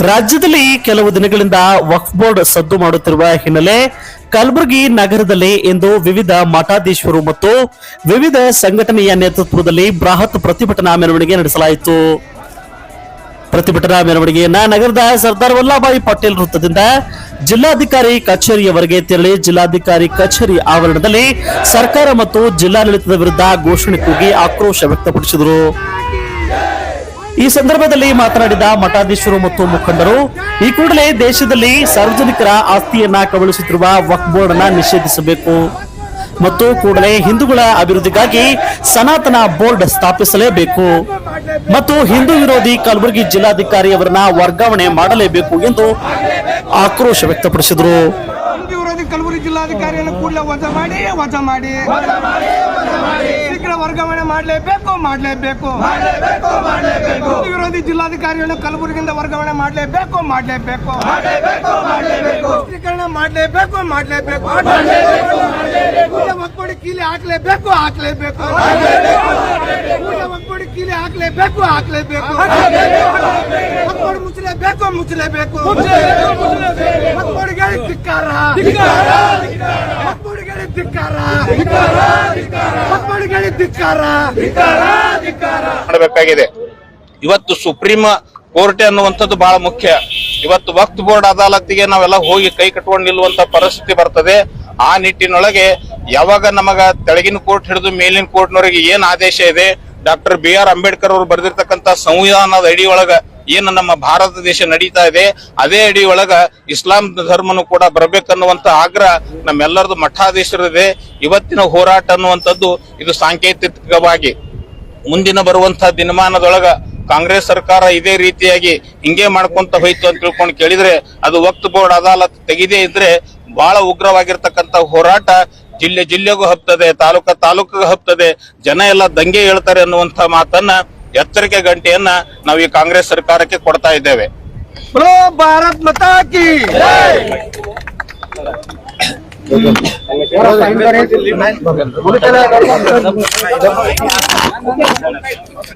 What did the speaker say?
ರಾಜ್ಯದಲ್ಲಿ ಕೆಲವು ದಿನಗಳಿಂದ ವಕ್ಫ್ ಬೋರ್ಡ್ ಸದ್ದು ಮಾಡುತ್ತಿರುವ ಹಿನ್ನೆಲೆ ಕಲಬುರಗಿ ನಗರದಲ್ಲಿ ಇಂದು ವಿವಿಧ ಮಠಾಧೀಶರು ಮತ್ತು ವಿವಿಧ ಸಂಘಟನೆಯ ನೇತೃತ್ವದಲ್ಲಿ ಬೃಹತ್ ಪ್ರತಿಭಟನಾ ಮೆರವಣಿಗೆ ನಡೆಸಲಾಯಿತು. ಪ್ರತಿಭಟನಾ ಮೆರವಣಿಗೆಯನ್ನ ನಗರದ ಸರ್ದಾರ್ ವಲ್ಲಭಾಯಿ ಪಟೇಲ್ ವೃತ್ತದಿಂದ ಜಿಲ್ಲಾಧಿಕಾರಿ ಕಚೇರಿಯವರೆಗೆ ತೆರಳಿ ಜಿಲ್ಲಾಧಿಕಾರಿ ಕಚೇರಿ ಆವರಣದಲ್ಲಿ ಸರ್ಕಾರ ಮತ್ತು ಜಿಲ್ಲಾಡಳಿತದ ವಿರುದ್ಧ ಘೋಷಣೆ ಕೂಗಿ ಆಕ್ರೋಶ ವ್ಯಕ್ತಪಡಿಸಿದರು. ಈ ಸಂದರ್ಭದಲ್ಲಿ ಮಾತನಾಡಿದ ಮಠಾಧೀಶರು ಮತ್ತು ಮುಖಂಡರು, ಈ ಕೂಡಲೇ ದೇಶದಲ್ಲಿ ಸಾರ್ವಜನಿಕರ ಆಸ್ತಿಯನ್ನ ಕಬಳಿಸುತ್ತಿರುವ ವಕ್ಫ್ ಬೋರ್ಡ್ ಅನ್ನ ನಿಷೇಧಿಸಬೇಕು. ಮತ್ತು ಕೂಡಲೇ ಹಿಂದೂಗಳ ಅಭಿವೃದ್ಧಿಗಾಗಿ ಸನಾತನ ಬೋರ್ಡ್ ಸ್ಥಾಪಿಸಲೇಬೇಕು. ಮತ್ತು ಹಿಂದೂ ವಿರೋಧಿ ಕಲಬುರಗಿ ಜಿಲ್ಲಾಧಿಕಾರಿಯವರನ್ನ ವರ್ಗಾವಣೆ ಮಾಡಲೇಬೇಕು ಎಂದು ಆಕ್ರೋಶ ವ್ಯಕ್ತಪಡಿಸಿದರು. ಹಿಂದೂ ವಿರೋಧಿ ಕಲಬುರಗಿ ಜಿಲ್ಲಾಧಿಕಾರಿಯನ್ನು ಕೂಡಲೇ ವಜಾ ಮಾಡಿ ವಜಾ ಮಾಡಿ. ಶೀಘ್ರ ವರ್ಗಾವಣೆ ಮಾಡಲೇಬೇಕು ಮಾಡಲೇಬೇಕು. ಹಿಂದೂ ವಿರೋಧಿ ಜಿಲ್ಲಾಧಿಕಾರಿಯನ್ನು ಕಲಬುರಗಿಯಿಂದ ವರ್ಗಾವಣೆ ಮಾಡಲೇಬೇಕು ಮಾಡಲೇಬೇಕು. ಮಾಡಲೇಬೇಕು ಮಾಡಲೇಬೇಕು. ಮಾಡಲೇಬೇಕು. ಪೂಜೆ ಮಕ್ಕಳು ಕೀಲಿ ಹಾಕ್ಲೇಬೇಕು ಹಾಕ್ಲೇಬೇಕು. ಪೂಜೆ ಮಕ್ಕಳು ಕೀಲಿ ಹಾಕ್ಲೇಬೇಕು ಹಾಕ್ಲೇಬೇಕು. ಮಕ್ಕಳು ಮುಚ್ಚಲೇಬೇಕು ಮುಚ್ಚಲೇಬೇಕು. ಮಕ್ಕಳಿಗೆ ಧಿಕ್ಕಾರ. ಮಕ್ಕಳಿಗೆ ಧಿಕ್ಕಾರ. ಮಕ್ಕಳಿಗೆ ಧಿಕ್ಕಾರ. ಮಾಡಬೇಕಾಗಿದೆ. ಇವತ್ತು ಸುಪ್ರೀಂ ಕೋರ್ಟ್ ಅನ್ನುವಂಥದ್ದು ಬಹಳ ಮುಖ್ಯ. ಇವತ್ತು ವಕ್ತ್ ಬೋರ್ಡ್ ಅದಾಲತ್ತಿಗೆ ನಾವೆಲ್ಲ ಹೋಗಿ ಕೈ ಕಟ್ಕೊಂಡು ನಿಲ್ಲುವಂತ ಪರಿಸ್ಥಿತಿ ಬರ್ತದೆ. ಆ ನಿಟ್ಟಿನೊಳಗೆ ಯಾವಾಗ ನಮಗ ತೆಳಗಿನ ಕೋರ್ಟ್ ಹಿಡಿದು ಮೇಲಿನ ಕೋರ್ಟ್ನವರಿಗೆ ಏನ್ ಆದೇಶ ಇದೆ, ಡಾಕ್ಟರ್ ಬಿ ಆರ್ ಅಂಬೇಡ್ಕರ್ ಅವರು ಬರೆದಿರ್ತಕ್ಕಂತ ಸಂವಿಧಾನದ ಅಡಿ ಒಳಗ ಏನು ನಮ್ಮ ಭಾರತ ದೇಶ ನಡೀತಾ ಇದೆ, ಅದೇ ಅಡಿ ಒಳಗ ಇಸ್ಲಾಂ ಧರ್ಮನು ಕೂಡ ಬರಬೇಕನ್ನುವಂತ ಆಗ್ರಹ ನಮ್ಮೆಲ್ಲರದು ಮಠಾಧೀಶರಿದೆ ಇವತ್ತಿನ ಹೋರಾಟ ಅನ್ನುವಂಥದ್ದು ಇದು ಸಾಂಕೇತಿಕವಾಗಿ ಮುಂದಿನ ಬರುವಂತಹ ದಿನಮಾನದೊಳಗ ಕಾಂಗ್ರೆಸ್ ಸರ್ಕಾರ ಇದೇ ರೀತಿಯಾಗಿ ಹಿಂಗೆ ಮಾಡ್ಕೊಂತ ಹೋಯ್ತು ಅಂತ ತಿಳ್ಕೊಂಡು ಕೇಳಿದ್ರೆ ಅದು ವಕ್ತ್ ಬೋರ್ಡ್ ಅದಾಲತ್ ತೆಗಿದೇ ಇದ್ರೆ ಬಹಳ ಉಗ್ರವಾಗಿರ್ತಕ್ಕಂತ ಹೋರಾಟ ಜಿಲ್ಲೆ ಜಿಲ್ಲೆಗೂ ಹಬ್ತದೆ ತಾಲೂಕ ತಾಲೂಕಿಗೂ ಹಬ್ತದೆ ಜನ ಎಲ್ಲ ದಂಗೆ ಹೇಳ್ತಾರೆ ಅನ್ನುವಂತ ಮಾತನ್ನ, ಎಚ್ಚರಿಕೆ ಗಂಟೆಯನ್ನ ನಾವು ಈ ಕಾಂಗ್ರೆಸ್ ಸರ್ಕಾರಕ್ಕೆ ಕೊಡ್ತಾ ಇದ್ದೇವೆ.